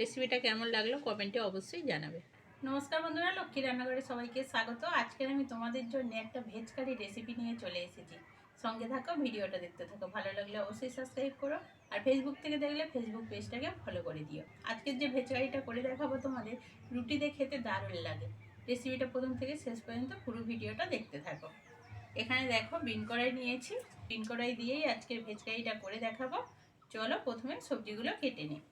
রেসিপিটা কেমন লাগল কমেন্টে অবশ্যই জানাবে। নমস্কার বন্ধুরা, লক্ষ্মী রান্নাঘরে সবাইকে স্বাগত। আজকের আমি তোমাদের জন্য একটা ভেজ কারি রেসিপি নিয়ে চলে এসেছি। সঙ্গে থাকো, ভিডিওটা দেখতে থাকো। ভালো লাগলে অবশ্যই সাবস্ক্রাইব করো আর ফেসবুক থেকে দেখলে ফেসবুক পেজটাকে ফলো করে দিও। আজকের যে ভেজ কারিটা করে দেখাবো তোমাদের, রুটি খেতে দারুণ লাগে। রেসিপিটা প্রথম থেকে শেষ পর্যন্ত পুরো ভিডিওটা দেখতে থাকো। এখানে দেখো, বিন কড়াই নিয়েছি। বিন কড়াই দিয়েই আজকের ভেজ কারিটা করে দেখাবো। চলো প্রথমে সবজিগুলো কেটে নিই।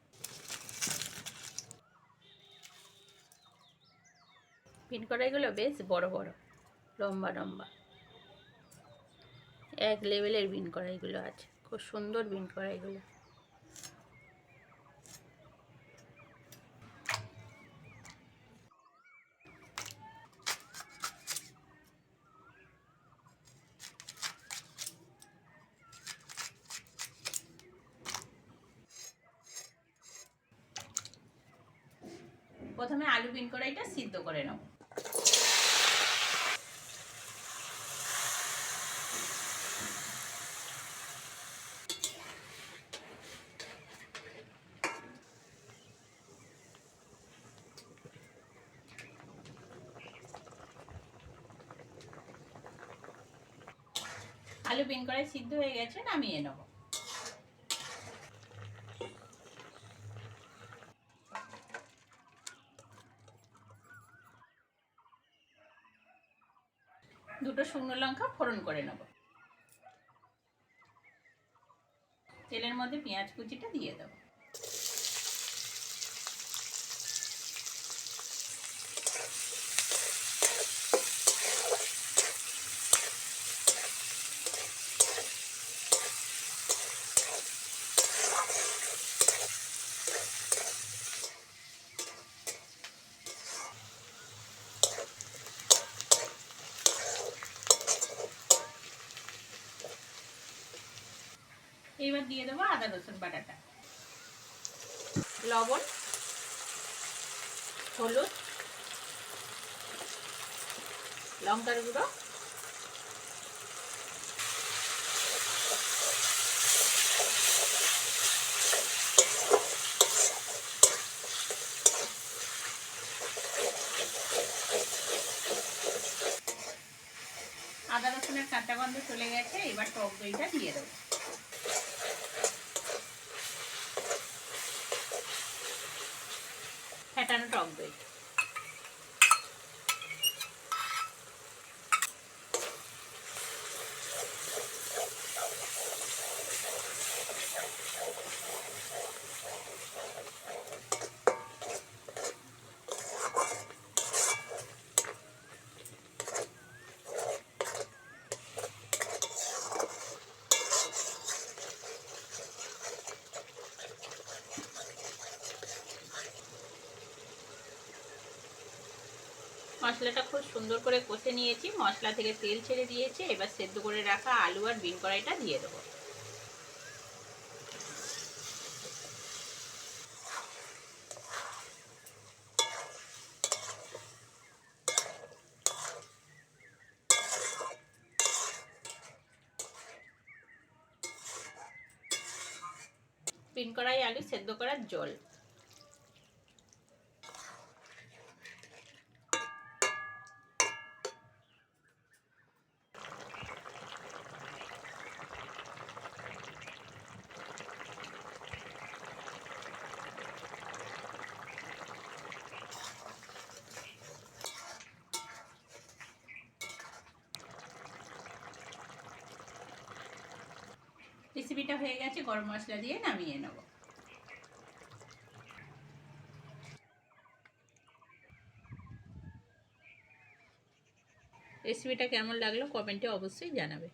পিন কড়াইগুলো বেশ বড় বড়। লম্বা লম্বা। এক লেভেলের বিন কড়াইগুলো আছে খুব সুন্দর বিন কড়াইগুলো প্রথমে আলু বিন কড়াইটা সিদ্ধ করে নেব আলু বিন করে সিদ্ধ হয়ে গেছে, নামিয়ে নেব। দুটো শুকনো লঙ্কা ফোড়ন করে নেব। তেলের মধ্যে পেঁয়াজ কুচিটা দিয়ে দেবো। এবার দিয়ে দেবো আদা, রসুন, বাটাটা। লবণ, হলুদ, লঙ্কার গুঁড়ো, আদা, রসুনের কাঁচা গন্ধ চলে গেছে, এবার টক দইটা দিয়ে দেবো। ফেটানো টক দই মশলাটা খুব সুন্দর করে কষে নিয়েছি। মশলা থেকে তেল ছেড়ে দিয়েছে। এবার সেদ্ধ করে রাখা আলু আর বিন কড়াইটা দিয়ে দেবো। বিন কড়াই, আলু সেদ্ধ করার জল। রেসিপিটা হয়ে গেছে গরম মশলা দিয়ে নামিয়ে নেব। রেসিপিটা কেমন লাগল কমেন্টে অবশ্যই জানাবে।